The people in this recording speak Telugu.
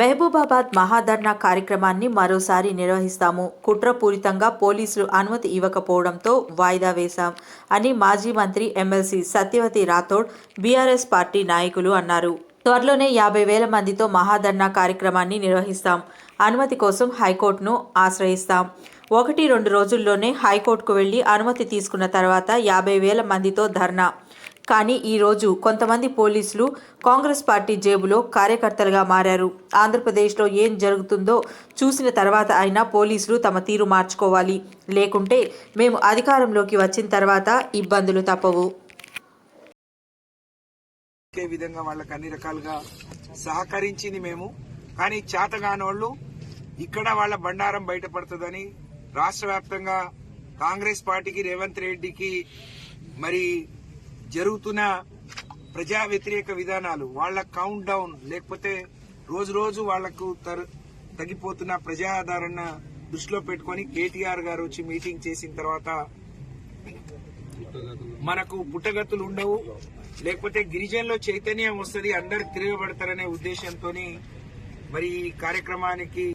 మహబూబాబాద్ మహాధర్నా కార్యక్రమాన్ని మరోసారి నిర్వహిస్తాము. కుట్రపూరితంగా పోలీసులు అనుమతి ఇవ్వకపోవడంతో వాయిదా వేశాం అని మాజీ మంత్రి MLC Satyavathi Rathod BRS party నాయకులు అన్నారు. త్వరలోనే యాభై వేల మందితో మహాధర్నా కార్యక్రమాన్ని నిర్వహిస్తాం. అనుమతి కోసం హైకోర్టును ఆశ్రయిస్తాం. ఒకటి రెండు రోజుల్లోనే హైకోర్టుకు వెళ్ళి అనుమతి తీసుకున్న తర్వాత యాభై వేల మందితో ధర్నా కానీ ఈరోజు కొంతమంది పోలీసులు కాంగ్రెస్ పార్టీ జేబులో కార్యకర్తలుగా మారారు. ఆంధ్రప్రదేశ్లో ఏం జరుగుతుందో చూసిన తర్వాత అయినా పోలీసులు తమ తీరు మార్చుకోవాలి. లేకుంటే మేము అధికారంలోకి వచ్చిన తర్వాత ఇబ్బందులు తప్పవు. ఒకే విధంగా వాళ్ళకి అన్ని రకాలుగా సహకరించింది మేము. కానీ చేతగాని వాళ్ళు ఇక్కడ వాళ్ళ బండారం బయటపడుతుందని రాష్ట్ర వ్యాప్తంగా కాంగ్రెస్ పార్టీకి రేవంత్ రెడ్డికి మరి జరుగుతున్న ప్రజా వ్యతిరేక విధానాలు వాళ్ళ కౌంట్ డౌన్ లేకపోతే రోజు రోజు వాళ్ళకు తగ్గిపోతున్న ప్రజాదరణ దృష్టిలో పెట్టుకొని కేటీఆర్ గారు వచ్చి మీటింగ్ చేసిన తర్వాత మనకు పుట్టగతులు ఉండవు. లేకపోతే గిరిజనులో చైతన్యం వస్తుంది అందరు తిరగబడతారనే ఉద్దేశంతో మరి ఈ కార్యక్రమానికి